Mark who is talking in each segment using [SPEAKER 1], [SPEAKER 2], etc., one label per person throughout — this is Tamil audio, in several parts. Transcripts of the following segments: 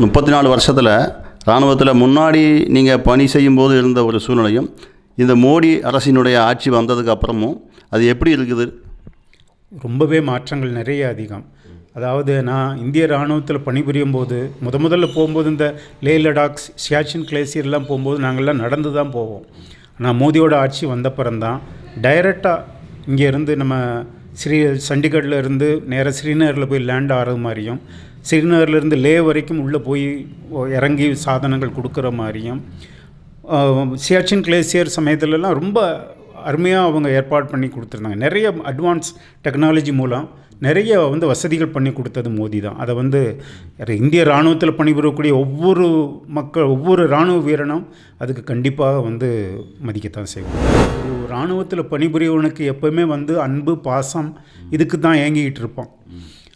[SPEAKER 1] முப்பத்தி நாலு வருஷத்தில் இராணுவத்தில் முன்னாடி நீங்கள் பணி செய்யும்போது இருந்த ஒரு சூழ்நிலையும் இந்த மோடி அரசினுடைய ஆட்சி வந்ததுக்கு அப்புறமும் அது எப்படி இருக்குது?
[SPEAKER 2] ரொம்பவே மாற்றங்கள் நிறைய அதிகம். அதாவது நான் இந்திய இராணுவத்தில் பணிபுரியும் போது முத முதல்ல போகும்போது இந்த லே லடாக் சியாச்சின் கிளேசியர்லாம் போகும்போது நாங்கள்லாம் நடந்து தான் போவோம். ஆனால் மோதியோட ஆட்சி வந்தப்புறம்தான் டைரெக்டாக இங்கேருந்து நம்ம ஸ்ரீ சண்டிகரில் இருந்து நேராக ஸ்ரீநகரில் போய் லேண்ட் ஆகிற மாதிரியும் ஸ்ரீநகர்லேருந்து லே வரைக்கும் உள்ளே போய் இறங்கி சாதனங்கள் கொடுக்குற மாதிரியும் சியாச்சின் கிளேசியர் சமயத்துலலாம் ரொம்ப அருமையாக அவங்க ஏற்பாடு பண்ணி கொடுத்துருந்தாங்க. நிறைய அட்வான்ஸ் டெக்னாலஜி மூலம் நிறைய வந்து வசதிகள் பண்ணி கொடுத்தது மோடி தான். அதை வந்து இந்திய இராணுவத்தில் பணிபுரியக்கூடிய ஒவ்வொரு மக்கள் ஒவ்வொரு இராணுவ வீரனும் அதுக்கு கண்டிப்பாக வந்து மதிக்கத்தான் செய்வோம் ஒரு இராணுவத்தில் பணிபுரியவனுக்கு எப்போவுமே வந்து அன்பு பாசம் இதுக்கு தான் ஏங்கிக்கிட்டு இருப்பான்.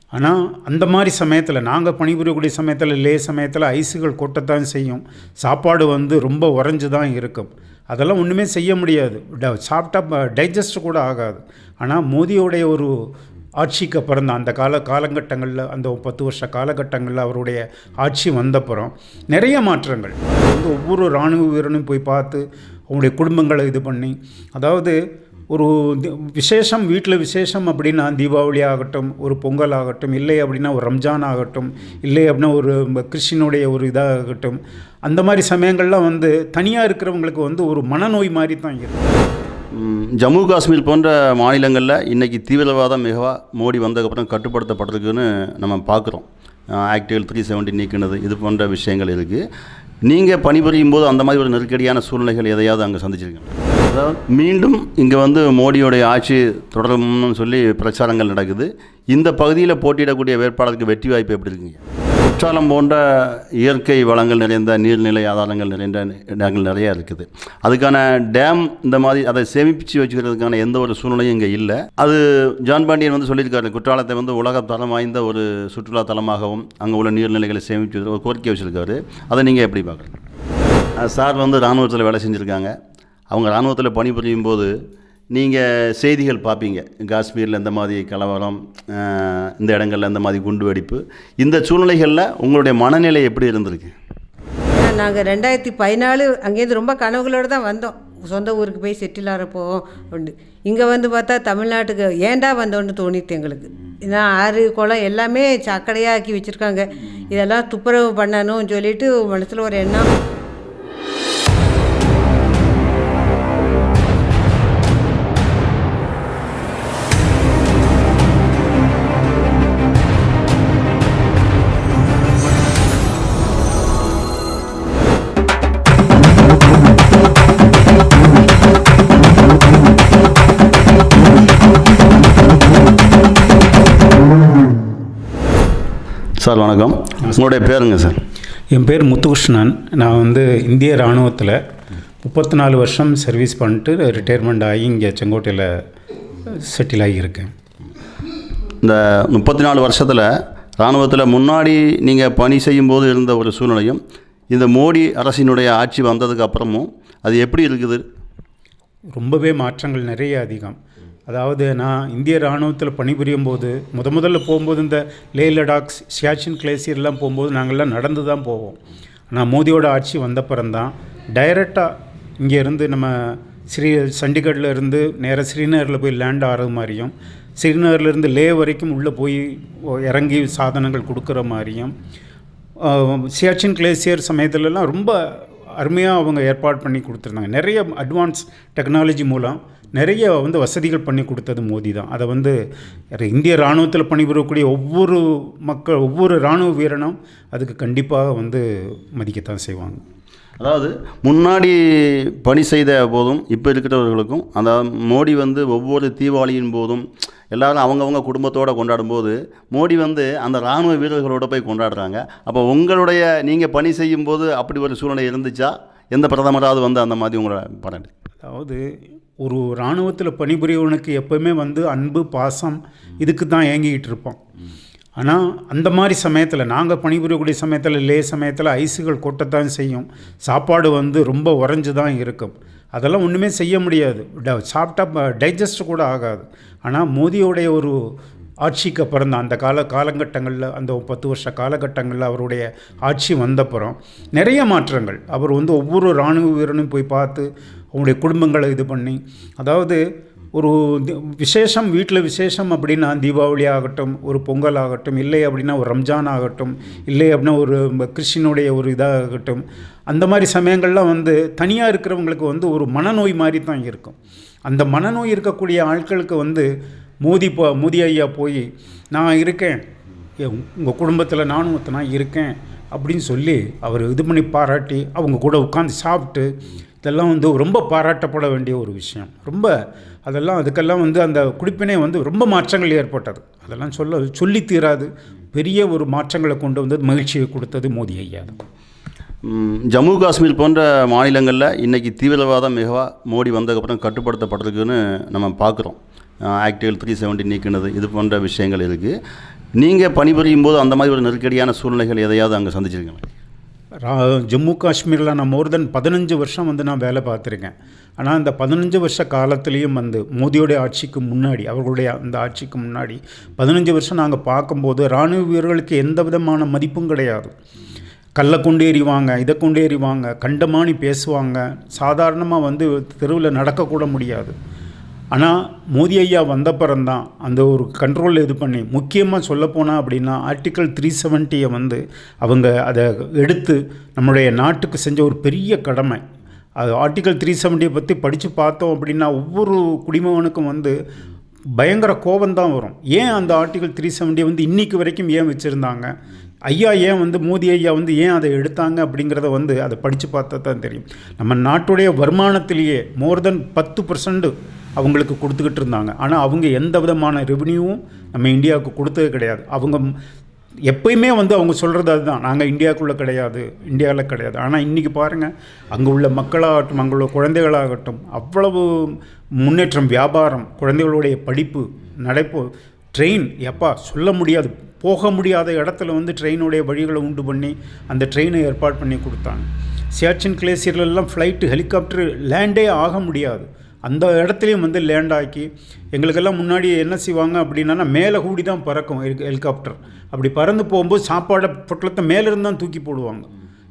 [SPEAKER 2] ஆனால் அந்த மாதிரி சமயத்தில் நாங்கள் பணிபுரியக்கூடிய சமயத்தில் லே சமயத்தில் ஐஸுகள் கொட்டத்தான் செய்யும். சாப்பாடு வந்து ரொம்ப உறைஞ்சு தான் இருக்கும். அதெல்லாம் ஒன்றுமே செய்ய முடியாது. ட- சாப்பிட்டா டைஜஸ்ட் கூட ஆகாது. ஆனால் மோதியோடைய ஒரு ஆட்சிக்கு அப்புறம் தான் அந்த கால காலகட்டங்களில் அந்த பத்து வருஷ காலகட்டங்களில் அவருடைய ஆட்சி வந்தப்புறம் நிறைய மாற்றங்கள். வந்து ஒவ்வொரு இராணுவ வீரனும் போய் பார்த்து அவங்களுடைய குடும்பங்களை இது பண்ணி அதாவது ஒரு விசேஷம் வீட்டில் விசேஷம் அப்படின்னா தீபாவளி ஆகட்டும் ஒரு பொங்கல் ஆகட்டும் இல்லை அப்படின்னா ஒரு ரம்ஜான் ஆகட்டும் இல்லை அப்படின்னா ஒரு கிறிஸ்டினுடைய ஒரு இதாகட்டும் அந்த மாதிரி சமயங்கள்லாம் வந்து தனியாக இருக்கிறவங்களுக்கு வந்து ஒரு மனநோய் மாதிரி தான் இருக்கும்
[SPEAKER 1] ஜம்மு காஷ்மீர் போன்ற மாநிலங்களில் இன்றைக்கி தீவிரவாதம் மிகவா மோடி வந்ததுக்கப்புறம் கட்டுப்படுத்தப்பட்டிருக்குன்னு நம்ம பார்க்குறோம். ஆக்டிவல் த்ரீ செவன்ட்டி நீக்கினது இது போன்ற விஷயங்கள் இருக்குது நீங்கள் பணிபுரியும் போது அந்த மாதிரி ஒரு நெருக்கடியான சூழ்நிலைகள் எதையாவது அங்கே சந்திச்சிருக்கீங்க அதாவது மீண்டும் இங்கே வந்து மோடியோடைய ஆட்சி தொடரும்னு சொல்லி பிரச்சாரங்கள் நடக்குது. இந்த பகுதியில் போட்டியிடக்கூடிய வேட்பாளருக்கு வெற்றி வாய்ப்பு எப்படி இருக்குங்க? குற்றாலம் போன்ற இயற்கை வளங்கள் நிறைந்த நீர்நிலை ஆதாரங்கள் நிறைந்த இடங்கள் நிறையா இருக்குது. அதுக்கான டேம் இந்த மாதிரி அதை சேமிப்பிச்சு வச்சுக்கிறதுக்கான எந்த ஒரு சூழ்நிலையும் இங்கே இல்லை. அது ஜான் பாண்டியன் வந்து சொல்லியிருக்காரு குற்றாலத்தை வந்து உலக தரம் வாய்ந்த ஒரு சுற்றுலா தலமாகவும் அங்கே உள்ள நீர்நிலைகளை சேமிச்சு ஒரு கோரிக்கை வச்சுருக்காரு. அதை நீங்கள் எப்படி பார்க்குறீங்க? சார் வந்து இராணுவத்தில் வேலை செஞ்சுருக்காங்க. அவங்க இராணுவத்தில் பணிபுரியும் போது நீங்கள் செய்திகள் பார்ப்பீங்க. காஷ்மீரில் இந்த மாதிரி கலவரம் இந்த இடங்கள்ல இந்த மாதிரி குண்டு வெடிப்பு. இந்த சூழ்நிலைகளில் உங்களுடைய மனநிலை எப்படி இருந்திருக்கு?
[SPEAKER 3] நாங்கள் ரெண்டாயிரத்தி பதினாலு அங்கேருந்து ரொம்ப கனவுகளோடு தான் வந்தோம். சொந்த ஊருக்கு போய் செட்டில் ஆகிறப்போ உண்டு இங்கே வந்து பார்த்தா தமிழ்நாட்டுக்கு ஏன்டா வந்தோன்னு தோணித்து எங்களுக்கு. ஏன்னா ஆறு குளம் எல்லாமே சக்கடையாக ஆக்கி வச்சுருக்காங்க. இதெல்லாம் துப்புரவு பண்ணணும்னு சொல்லிட்டு மனசில் ஒரு எண்ணம்.
[SPEAKER 1] சார் வணக்கம். உங்களுடைய பேருங்க சார்.
[SPEAKER 2] என் பேர் முத்துகிருஷ்ணன். நான் வந்து இந்திய இராணுவத்தில் முப்பத்தி நாலு வருஷம் சர்வீஸ் பண்ணிட்டு ரிட்டையர்மெண்ட் ஆகி இங்கே செங்கோட்டையில் செட்டில் ஆகியிருக்கேன்.
[SPEAKER 1] இந்த முப்பத்தி நாலு வருஷத்தில் இராணுவத்தில் முன்னாடி நீங்கள் பணி செய்யும்போது இருந்த ஒரு சூழ்நிலையும் இந்த மோடி அரசினுடைய ஆட்சி வந்ததுக்கு அப்புறமும் அது எப்படி இருக்குது?
[SPEAKER 2] ரொம்பவே மாற்றங்கள் நிறைய அதிகம். அதாவது நான் இந்திய இராணுவத்தில் பணிபுரியும் போது முத முதல்ல போகும்போது இந்த லே லடாக்ஸ் சியாச்சின் கிளேசியர்லாம் போகும்போது நாங்கள்லாம் நடந்து தான் போவோம். ஆனால் மோதியோட ஆட்சி வந்தப்புறம்தான் டைரெக்டாக இங்கேருந்து நம்ம ஸ்ரீ சண்டிகரில் இருந்து நேராக ஸ்ரீநகரில் போய் லேண்ட் ஆகிற மாதிரியும் ஸ்ரீநகர்லேருந்து லே வரைக்கும் உள்ளே போய் இறங்கி சாதனங்கள் கொடுக்குற மாதிரியும் சியாச்சின் கிளேசியர் சமயத்துலலாம் ரொம்ப அருமையாக அவங்க ஏற்பாடு பண்ணி கொடுத்துருந்தாங்க. நிறைய அட்வான்ஸ் டெக்னாலஜி மூலம் நிறைய வந்து வசதிகள் பண்ணி கொடுத்தது மோடி தான். அதை வந்து இந்திய இராணுவத்தில் பணிபுரியக்கூடிய ஒவ்வொரு மக்கள் ஒவ்வொரு இராணுவ வீரனும் அதுக்கு கண்டிப்பாக வந்து மதிக்கத்தான் செய்வாங்க.
[SPEAKER 1] அதாவது முன்னாடி பணி செய்த போதும் இப்போ இருக்கிறவர்களுக்கும் அந்த மோடி வந்து ஒவ்வொரு தீபாவளியின் போதும் எல்லாரும் அவங்கவங்க குடும்பத்தோடு கொண்டாடும்போது மோடி வந்து அந்த இராணுவ வீரர்களோட போய் கொண்டாடுறாங்க. அப்போ உங்களுடைய நீங்கள் பணி செய்யும்போது அப்படி ஒரு சூழ்நிலை இருந்துச்சா? எந்த பிரதமராவது வந்து அந்த மாதிரி உங்களை படம்
[SPEAKER 2] அதாவது ஒரு இராணுவத்தில் பணிபுரியவனுக்கு எப்போவுமே வந்து அன்பு பாசம் இதுக்கு தான் ஏங்கிக்கிட்டு இருப்பான் ஆனால் அந்த மாதிரி சமயத்தில் நாங்கள் பணிபுரியக்கூடிய சமயத்தில் லே சமயத்தில் ஐஸுகள் கொட்டத்தான் செய்யும். சாப்பாடு வந்து ரொம்ப உறைஞ்சு தான் இருக்கும். அதெல்லாம் ஒன்றுமே செய்ய முடியாது. ட- சாப்பிட்டா டைஜஸ்ட் கூட ஆகாது. ஆனால் மோதியோடைய ஒரு ஆட்சிக்கு அப்புறம் தான் அந்த கால காலகட்டங்களில் அந்த பத்து வருஷ காலகட்டங்களில் அவருடைய ஆட்சி வந்தப்புறம் நிறைய மாற்றங்கள். அவர் வந்து ஒவ்வொரு இராணுவ வீரனும் போய் பார்த்து அவங்களுடைய குடும்பங்களை இது பண்ணி. அதாவது ஒரு விசேஷம் வீட்டில் விசேஷம் அப்படின்னா தீபாவளி ஆகட்டும் ஒரு பொங்கல் ஆகட்டும் இல்லை அப்படின்னா ஒரு ரம்ஜான் ஆகட்டும் இல்லை அப்படின்னா ஒரு கிறிஸ்டினுடைய ஒரு இதாகட்டும். அந்த மாதிரி சமயங்கள்லாம் வந்து தனியாக இருக்கிறவங்களுக்கு வந்து ஒரு மனநோய் மாதிரி தான் இருக்கும். அந்த மனநோய் இருக்கக்கூடிய ஆட்களுக்கு வந்து மோதி போ மோதி ஐயா போய் நான் இருக்கேன். உங்கள் குடும்பத்தில் நானும் ஒருத்தனா இருக்கேன். அப்படின்னு சொல்லி அவர் இது பண்ணி பாராட்டி அவங்க கூட உட்காந்து சாப்பிட்டு இதெல்லாம் வந்து ரொம்ப பாராட்டப்பட வேண்டிய ஒரு விஷயம். ரொம்ப அதெல்லாம் அதுக்கெல்லாம் வந்து அந்த குடிப்பினை வந்து ரொம்ப மாற்றங்கள் ஏற்பட்டது. அதெல்லாம் சொல்ல சொல்லி தீராது. பெரிய ஒரு மாற்றங்களை கொண்டு வந்தது மகிழ்ச்சியை கொடுத்தது மோடி ஐயா
[SPEAKER 1] ஜம்மு காஷ்மீர் போன்ற மாநிலங்களில் இன்றைக்கி தீவிரவாதம் மிகவா மோடி வந்ததுக்கப்புறம் கட்டுப்படுத்தப்பட்டிருக்குன்னு நம்ம பார்க்குறோம். ஆக்டிவல் த்ரீ செவன்ட்டி நீக்கினது இது போன்ற விஷயங்கள் இருக்குது நீங்கள் பணிபுரியும் போது அந்த மாதிரி ஒரு நெருக்கடியான சூழ்நிலைகள் எதையாவது அங்கே சந்திச்சிருக்கீங்களா?
[SPEAKER 2] ரா- ஜம்மு காஷ்மீரில் நான் மோர் தென் பதினஞ்சு வருஷம் வந்து நான் வேலை பார்த்துருக்கேன். ஆனால் அந்த பதினஞ்சு வருஷ காலத்துலேயும் வந்து மோடியோடைய ஆட்சிக்கு முன்னாடி அவர்களுடைய அந்த ஆட்சிக்கு முன்னாடி பதினஞ்சு வருஷம் நாங்கள் பார்க்கும்போது இராணுவ வீரர்களுக்கு எந்த விதமான மதிப்பும் கிடையாது. கல்லை கொண்டு எறிவாங்க இதை கொண்டு எறிவாங்க கண்டமானி பேசுவாங்க. சாதாரணமாக வந்து தெருவில் நடக்கக்கூட முடியாது. ஆனால் மோதி ஐயா வந்தப்புறம்தான் அந்த ஒரு கண்ட்ரோல் இது பண்ணி. முக்கியமாக சொல்லப்போனால் அப்படின்னா ஆர்டிக்கல் த்ரீ செவன்ட்டியை வந்து அவங்க அதை எடுத்து நம்முடைய நாட்டுக்கு செஞ்ச ஒரு பெரிய கடமை. அது ஆர்டிக்கல் த்ரீ செவன்ட்டியை பற்றி படித்து பார்த்தோம் அப்படின்னா ஒவ்வொரு குடிமகனுக்கும் வந்து பயங்கர கோபம்தான் வரும். ஏன் அந்த ஆர்டிகல் த்ரீ செவன்ட்டி வந்து இன்னைக்கு வரைக்கும் ஏன் வச்சுருந்தாங்க? ஐயா ஏன் வந்து மோடி ஐயா வந்து ஏன் அதை எடுத்தாங்க அப்படிங்கிறத வந்து அதை படித்து பார்த்தா தான் தெரியும். நம்ம நாட்டுடைய வருமானத்திலேயே மோர் தென் பத்து பர்சன்ட் அவங்களுக்கு கொடுத்துக்கிட்டு இருந்தாங்க. ஆனால் அவங்க எந்த விதமான ரெவன்யூவும் நம்ம இந்தியாவுக்கு கொடுத்தது கிடையாது. அவங்க எப்பயுமே வந்து அவங்க சொல்கிறது அதுதான். நாங்கள் இந்தியாவுக்குள்ளே கிடையாது இந்தியாவில் கிடையாது. ஆனால் இன்றைக்கி பாருங்கள் அங்கே உள்ள மக்களாகட்டும் அங்கே உள்ள குழந்தைகளாகட்டும் அவ்வளவு முன்னேற்றம் வியாபாரம் குழந்தைகளுடைய படிப்பு நடைப்பு ட்ரெயின் எப்பா சொல்ல முடியாது. போக முடியாத இடத்துல வந்து ட்ரெயினுடைய வழிகளை உண்டு பண்ணி அந்த ட்ரெயினை ஏற்பாடு பண்ணி கொடுத்தாங்க. சியாச்சின் கிளேசியர்லாம் ஃப்ளைட்டு ஹெலிகாப்டர் லேண்டே ஆக முடியாது. அந்த இடத்துலையும் வந்து லேண்ட் ஆக்கி எங்களுக்கெல்லாம் முன்னாடி என்ன செய்வாங்க அப்படின்னா மேலே கூடி தான் பறக்கும் ஹெலி- ஹெலிகாப்டர் அப்படி பறந்து போகும்போது சாப்பாடை பொட்டலத்தை மேலேருந்து தான் தூக்கி போடுவாங்க.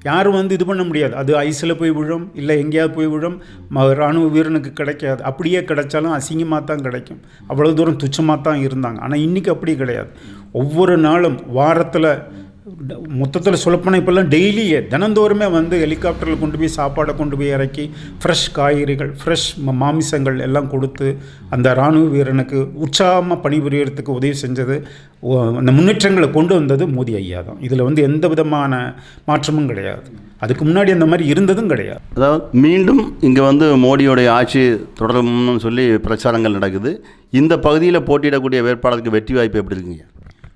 [SPEAKER 2] யாரும் வந்து இது பண்ண முடியாது. அது ஐஸில் போய் விழும் இல்லை எங்கேயாவது போய் விழும். ம இராணுவ வீரனுக்கு கிடைக்காது. அப்படியே கிடைச்சாலும் அசிங்கமாக தான் கிடைக்கும். அவ்வளோ தூரம் துச்சமாக தான் இருந்தாங்க. ஆனால் இன்றைக்கி அப்படி கிடையாது. ஒவ்வொரு நாளும் வாரத்தில் மொத்தத்தில் சொல்லப்போனால் இப்போல்லாம் டெய்லியே தினந்தோறுமே வந்து ஹெலிகாப்டரில் கொண்டு போய் சாப்பாடை கொண்டு போய் இறக்கி ஃப்ரெஷ் காய்கறிகள் ஃப்ரெஷ் மாமிசங்கள் எல்லாம் கொடுத்து அந்த இராணுவ வீரனுக்கு உற்சாகமாக பணிபுரியறதுக்கு உதவி செஞ்சது. ஓ- அந்த முன்னேற்றங்களை கொண்டு வந்தது மோடி ஐயா தான். இதில் வந்து எந்த விதமான மாற்றமும் கிடையாது. அதுக்கு முன்னாடி அந்த மாதிரி இருந்ததும் கிடையாது.
[SPEAKER 1] அதாவது மீண்டும் இங்கே வந்து மோடியோடைய ஆட்சி தொடரும்னு சொல்லி பிரச்சாரங்கள் நடக்குது. இந்த பகுதியில் போட்டியிடக்கூடிய வேட்பாளருக்கு வெற்றி வாய்ப்பு எப்படி இருக்குங்க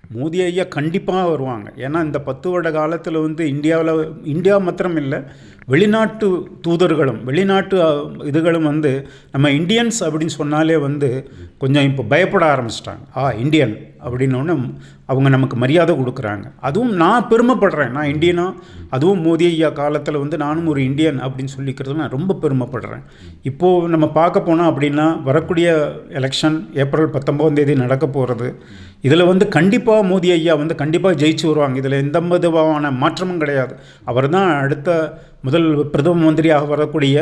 [SPEAKER 2] மோதி ஐயா கண்டிப்பாக வருவாங்க. ஏன்னா இந்த பத்து வருட காலத்தில் வந்து இந்தியாவில் இந்தியா மாத்திரம் இல்லை வெளிநாட்டு தூதர்களும் வெளிநாட்டு இதுகளும் வந்து நம்ம இந்தியன்ஸ் அப்படின்னு சொன்னாலே வந்து கொஞ்சம் இப்போ பயப்பட ஆரம்பிச்சிட்டாங்க. ஆ இந்தியன் அப்படின்னோடனே அவங்க நமக்கு மரியாதை கொடுக்குறாங்க. அதுவும் நான் பெருமைப்படுறேன். நான் இந்தியனா அதுவும் மோதி ஐயா காலத்தில் வந்து நானும் ஒரு இந்தியன் அப்படின்னு சொல்லிக்கிறது நான் ரொம்ப பெருமைப்படுறேன். இப்போது நம்ம பார்க்க போனோம் அப்படின்னா வரக்கூடிய எலெக்ஷன் ஏப்ரல் பத்தொம்போதாம் தேதி நடக்க போகிறது இதில் வந்து கண்டிப்பாக மோதி ஐயா வந்து கண்டிப்பாக ஜெயிச்சு வருவாங்க. இதில் எந்த விதமான மாற்றமும் கிடையாது. அவர் தான் அடுத்த முதல் பிரதம மந்திரியாக வரக்கூடிய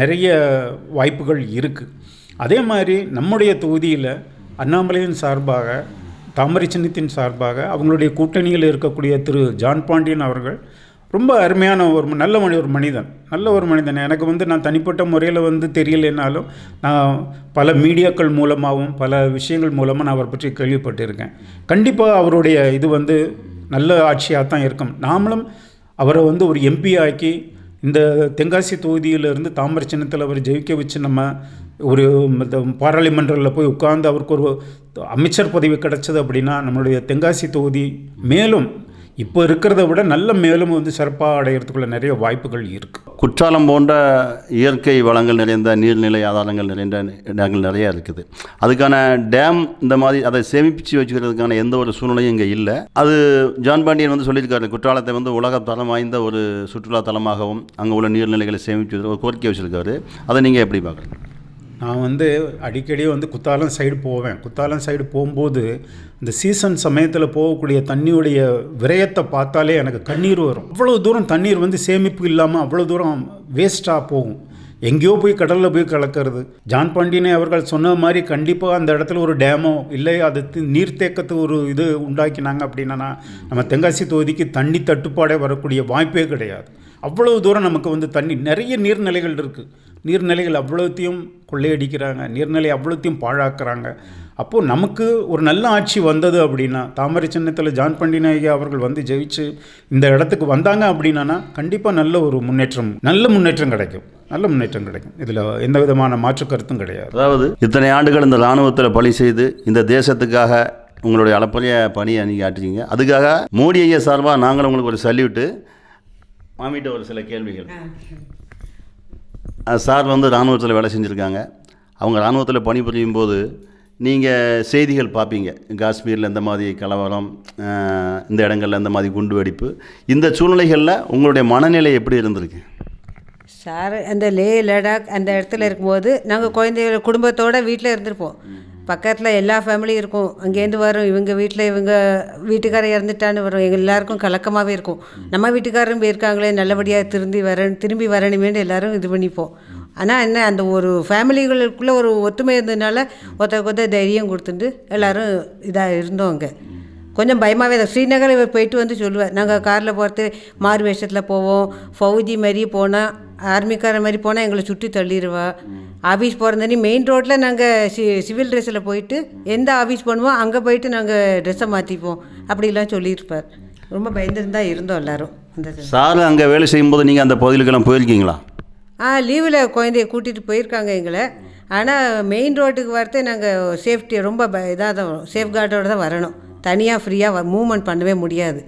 [SPEAKER 2] நிறைய வாய்ப்புகள் இருக்குது அதே மாதிரி நம்முடைய தொகுதியில் அண்ணாமலையின் சார்பாக தாமரை சின்னத்தின் சார்பாக அவங்களுடைய கூட்டணியில் இருக்கக்கூடிய திரு ஜான் பாண்டியன் அவர்கள் ரொம்ப அருமையான ஒரு நல்ல மனி ஒரு மனிதன். நல்ல ஒரு மனிதன். எனக்கு வந்து நான் தனிப்பட்ட முறையில் வந்து தெரியலைனாலும் நான் பல மீடியாக்கள் மூலமாகவும் பல விஷயங்கள் மூலமாக நான் அவரை பற்றி கேள்விப்பட்டிருக்கேன். கண்டிப்பாக அவருடைய இது வந்து நல்ல ஆட்சியாக தான் இருக்கும். நாமளும் அவரை வந்து ஒரு எம்பி ஆக்கி இந்த தென்காசி தொகுதியிலிருந்து தாமரை சின்னத்தில் அவர் ஜெயிக்க வச்சு நம்ம ஒரு பாராளுமன்றத்தில் போய் உட்கார்ந்து அவருக்கு ஒரு அமைச்சர் பதவி கிடச்சது அப்படின்னா நம்மளுடைய தென்காசி தொகுதி மேலும் இப்போ இருக்கிறத விட நல்ல மேலும் வந்து சிறப்பாக அடையிறதுக்குள்ள நிறைய வாய்ப்புகள் இருக்குது
[SPEAKER 1] குற்றாலம் போன்ற இயற்கை வளங்கள் நிறைந்த நீர்நிலை ஆதாரங்கள் நிறைந்த இடங்கள் நிறையா இருக்குது. அதுக்கான டேம் இந்த மாதிரி அதை சேமிப்பிச்சு வச்சுக்கிறதுக்கான எந்த ஒரு சூழ்நிலையும் இங்கே இல்லை. அது ஜான் பாண்டியன் வந்து சொல்லியிருக்காரு குற்றாலத்தை வந்து உலக தரம் வாய்ந்த ஒரு சுற்றுலா தலமாகவும் அங்கே உள்ள நீர்நிலைகளை சேமித்து ஒரு கோரிக்கை வச்சுருக்காரு. அதை நீங்கள் எப்படி பார்க்குறீங்க?
[SPEAKER 2] நான் வந்து அடிக்கடி வந்து குத்தாலம் சைடு போவேன். குத்தாலம் சைடு போகும்போது இந்த சீசன் சமயத்தில் போகக்கூடிய தண்ணியுடைய விரயத்தை பார்த்தாலே எனக்கு கண்ணீர் வரும். அவ்வளோ தூரம் தண்ணீர் வந்து சேமிப்பு இல்லாமல் அவ்வளோ தூரம் வேஸ்ட்டாக போகும். எங்கேயோ போய் கடலில் போய் கலக்கிறது. ஜான் பாண்டியனை அவர்கள் சொன்ன மாதிரி கண்டிப்பாக அந்த இடத்துல ஒரு டேமோ இல்லை அது தி- நீர்த்தேக்கத்து ஒரு இது உண்டாக்கினாங்க அப்படின்னா நம்ம தென்காசி தொகுதிக்கு தண்ணி தட்டுப்பாடே வரக்கூடிய வாய்ப்பே கிடையாது. அவ்வளவு தூரம் நமக்கு வந்து தண்ணி நிறைய நீர்நிலைகள் இருக்குது நீர்நிலைகள் அவ்வளோத்தையும் கொள்ளையடிக்கிறாங்க நீர்நிலை அவ்வளோத்தையும் பாழாக்குறாங்க. அப்போது நமக்கு ஒரு நல்ல ஆட்சி வந்தது அப்படின்னா தாமரை சின்னத்தில் ஜான் பண்டின ஐயா அவர்கள் வந்து ஜெயிச்சு இந்த இடத்துக்கு வந்தாங்க அப்படின்னா கண்டிப்பாக நல்ல ஒரு முன்னேற்றம் நல்ல முன்னேற்றம் கிடைக்கும். நல்ல முன்னேற்றம் கிடைக்கும். இதில் எந்த விதமான மாற்று கருத்தும் கிடையாது.
[SPEAKER 1] அதாவது இத்தனை ஆண்டுகள் இந்த இராணுவத்தில் பணி செய்து இந்த தேசத்துக்காக உங்களுடைய அளப்பரிய பணியை நீங்கள் ஆற்றுறீங்க அதுக்காக மோடி ஐயா சார்பாக நாங்களும் உங்களுக்கு ஒரு சல்யூட்டு. மாமிட்ட ஒரு சில கேள்விகள். சார் வந்து இராணுவத்தில் வேலை செஞ்சுருக்காங்க. அவங்க இராணுவத்தில் பணிபுரியும் போது நீங்கள் செய்திகள் பார்ப்பீங்க காஷ்மீரில் இந்த மாதிரி கலவரம் இந்த இடங்கள்ல இந்த மாதிரி குண்டு வெடிப்பு. இந்த சூழ்நிலைகளில் உங்களுடைய மனநிலை எப்படி இருந்திருக்கு?
[SPEAKER 3] சார் அந்த லே லடாக் அந்த இடத்துல இருக்கும்போது நாங்கள் குழந்தைகள் குடும்பத்தோடு வீட்டில் இருந்திருப்போம். பக்கத்தில் எல்லா ஃபேமிலியும் இருக்கும். அங்கேருந்து வரும். இவங்க வீட்டில் இவங்க வீட்டுக்காரர் இறந்துட்டான்னு வரும். எங்கள் எல்லாருக்கும் கலக்கமாகவே இருக்கும். நம்ம வீட்டுக்காரரும் போயிருக்காங்களே நல்லபடியாக திரும்பி வர திரும்பி வரணுமேன்னு எல்லாரும் இது பண்ணிப்போம். ஆனால் என்ன அந்த ஒரு ஃபேமிலிகளுக்குள்ளே ஒரு ஒத்துமை இருந்ததுனால ஒருத்தருக்கு ஒருத்தர் தைரியம் கொடுத்துட்டு எல்லாரும் இதாக இருந்தோம் அங்கே. கொஞ்சம் பயமாகவே தான். ஸ்ரீநகர் இவர் போயிட்டு வந்து சொல்லுவேன் நாங்கள் காரில் போகிறது மாறு வேஷத்தில் போவோம். ஃபௌஜி மாதிரி போனால் ஆர்மிக்கார மாதிரி போனால் எங்களை சுற்றி தள்ளிடுவா ஆஃபீஸ் போகிறதானே மெயின் ரோட்டில் நாங்கள் சி சிவில் ட்ரெஸ்ஸில் போயிட்டு எந்த ஆஃபீஸ் பண்ணுவோம் அங்கே போயிட்டு நாங்கள் ட்ரெஸ்ஸை மாற்றிப்போம் அப்படிலாம் சொல்லியிருப்பார். ரொம்ப பயந்துட்டு தான் இருந்தோம் எல்லாரும். அந்த.
[SPEAKER 1] சார் அங்கே வேலை செய்யும்போது நீங்கள் அந்த பகுதிகளுக்கெல்லாம் போயிருக்கீங்களா?
[SPEAKER 3] ஆ லீவில் குழந்தைய கூட்டிகிட்டு போயிருக்காங்க எங்களை. ஆனால் மெயின் ரோட்டுக்கு வரத்தே நாங்கள் சேஃப்டி ரொம்ப இதாக தான் சேஃப்கார்டோடு தான் வரணும். தனியாக ஃப்ரீயாக மூவ்மெண்ட் பண்ணவே முடியாது.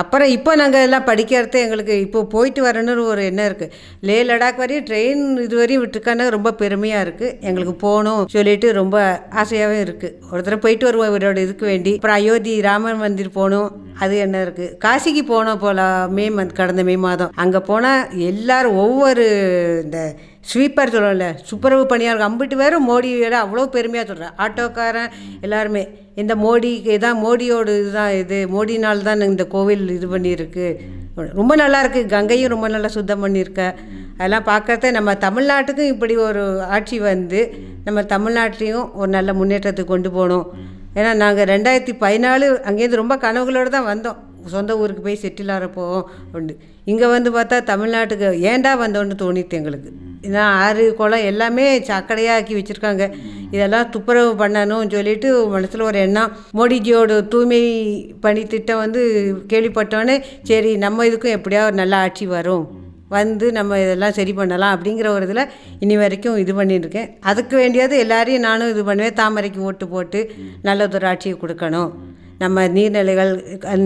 [SPEAKER 3] அப்புறம் இப்போ நாங்கள் எல்லாம் படிக்கிறது எங்களுக்கு இப்போ போயிட்டு வரணும்னு ஒரு எண்ணம் இருக்குது லே லடாக் வரையும் ட்ரெயின் இது வரையும் விட்டுருக்கான ரொம்ப பெருமையாக இருக்குது எங்களுக்கு போகணும் சொல்லிட்டு ரொம்ப ஆசையாகவும் இருக்குது ஒரு தடவை போயிட்டு வருவோம் இவரோட இதுக்கு வேண்டி. அப்புறம் அயோத்தி ராமன் மந்திர் போகணும். அது என்ன இருக்குது காசிக்கு போனோம் போல மே மந்த் கடந்த மே மாதம். அங்கே போனால் எல்லாரும் ஒவ்வொரு இந்த ஸ்வீப்பர் சொல்லல துப்புரவு பணியாளர். அம்பிட்டு வேறு மோடி வேறு அவ்வளோ பெருமையாக சொல்கிறேன் ஆட்டோக்காரன் எல்லாருமே. இந்த மோடிக்கு இதான் மோடியோட இதுதான் இது. மோடினால் தான் இந்த கோவில் இது பண்ணியிருக்கு. ரொம்ப நல்லா இருக்குது கங்கையும் ரொம்ப நல்லா சுத்தம் பண்ணியிருக்க. அதெல்லாம் பார்க்குறத நம்ம தமிழ்நாட்டுக்கும் இப்படி ஒரு ஆட்சி வந்து நம்ம தமிழ்நாட்டிலையும் ஒரு நல்ல முன்னேற்றத்துக்கு கொண்டு போகணும். ஏன்னா நாங்கள் ரெண்டாயிரத்தி பதினாலு அங்கேருந்து ரொம்ப கனவுகளோடு தான் வந்தோம். சொந்த ஊருக்கு போய் செட்டில் ஆகிறப்போ உண்டு. இங்கே வந்து பார்த்தா தமிழ்நாட்டுக்கு ஏன்டா வந்தோன்னு தோணித்து எங்களுக்கு. ஏன்னா ஆறு குளம் எல்லாமே சக்கடையாக ஆக்கி வச்சுருக்காங்க. இதெல்லாம் துப்புரவு பண்ணணும்னு சொல்லிட்டு மனசில் ஒரு எண்ணம். மோடிஜியோட தூய்மை பணி திட்டம் வந்து கேள்விப்பட்டோன்னே சரி நம்ம இதுக்கும் எப்படியா ஒரு நல்ல ஆட்சி வரும்? வந்து நம்ம இதெல்லாம் சரி பண்ணலாம் அப்படிங்கிற ஒரு இதில் இனி வரைக்கும் இது பண்ணியிருக்கேன். அதுக்கு வேண்டியது எல்லாரையும் நானும் இது பண்ணுவேன். தாமரைக்கு ஓட்டு போட்டு நல்லதொரு ஆட்சியை கொடுக்கணும். நம்ம நீர்நிலைகள்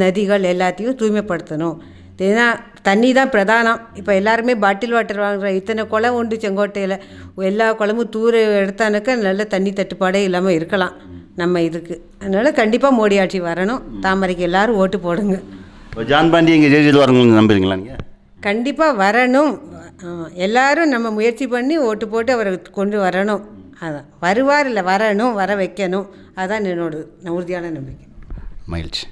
[SPEAKER 3] நதிகள் எல்லாத்தையும் தூய்மைப்படுத்தணும். ஏன்னா தண்ணி தான் பிரதானம். இப்போ எல்லாருமே பாட்டில் வாட்டர் வாங்குற இத்தனை குளம் உண்டு செங்கோட்டையில். எல்லா குளமும் தூர எடுத்தானுக்க நல்ல தண்ணி தட்டுப்பாடே இல்லாமல் இருக்கலாம் நம்ம இதுக்கு. அதனால் கண்டிப்பாக மோடி ஆட்சி வரணும். தாமரைக்கு எல்லாரும் ஓட்டு போடுங்க.
[SPEAKER 1] இப்போ ஜான் பாண்டி இங்கே ஜெயிச்சிட்டு நம்புறீங்களா நீங்கள்
[SPEAKER 3] கண்டிப்பாக வரணும். எல்லாரும் நம்ம முயற்சி பண்ணி ஓட்டு போட்டு அவரை கொண்டு வரணும். அதான். வருவார் இல்லை வரணும் வர வைக்கணும். அதான் என்னோட உறுதியான நம்பிக்கை.
[SPEAKER 1] மகிழ்ச்சி